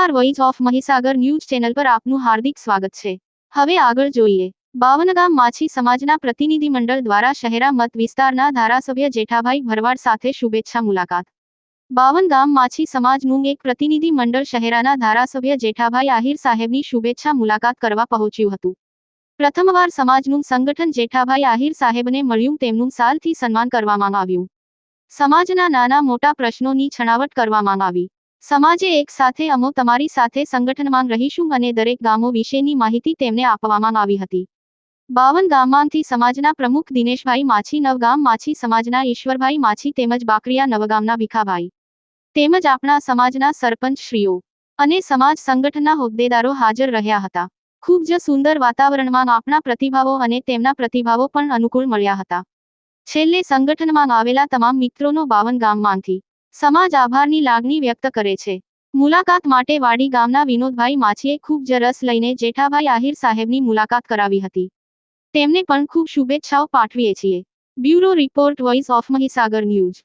નમસ્કાર, voice of Mahisagar news channel પર આપનું હાર્દિક સ્વાગત છે. હવે આગળ જોઈએ. બાવનગામ માછી સમાજના પ્રતિનિધિમંડળ દ્વારા શહેરા મત વિસ્તારના ધારાસભ્ય જેઠાભાઈ ભરવાડ સાથે શુભેચ્છા મુલાકાત. બાવનગામ માછી સમાજનું એક પ્રતિનિધિ મંડળ શહેરાના ધારાસભ્ય જેઠાભાઈ આહિર સાહેબની શુભેચ્છા મુલાકાત કરવા પહોંચ્યું હતું. પ્રથમવાર સમાજનું સંગઠન જેઠાભાઈ આહિર સાહેબને મળ્યું તેમનું સાલથી સન્માન કરવામાં આવ્યું. સમાજના નાના મોટા પ્રશ્નોની છણાવટ કરવામાં આવી. સમાજે એક સાથે અમો તમારી સાથે સંગઠનમાં રહીશું અને દરેક ગામો વિશેની માહિતી તેમને આપવામાં આવી હતી. બાવન ગામમાંથી સમાજના પ્રમુખ દિનેશભાઈ માછી નવગામ માછી સમાજના ઈશ્વરભાઈ માછી તેમજ બાકરિયા નવગામના ભીખાભાઈ તેમજ આપણા સમાજના સરપંચ શ્રીઓ અને સમાજ સંગઠનના હોદ્દેદારો હાજર રહ્યા હતા. ખૂબ જ સુંદર વાતાવરણમાં આપણા પ્રતિભાવો અને તેમના પ્રતિભાવો પણ અનુકૂળ મળ્યા હતા. છેલ્લે સંગઠનમાં આવેલા તમામ મિત્રોનો બાવન ગામમાંથી સમાજ આભારની લાગણી વ્યક્ત કરે છે. મુલાકાત માટે વાડી ગામના વિનોદભાઈ માછીએ ખૂબ જ રસ લઈને જેઠાભાઈ આહિર સાહેબની મુલાકાત કરાવી હતી. તેમને પણ ખૂબ શુભેચ્છાઓ પાઠવીએ છીએ. Bureau report voice of Mahisagar news.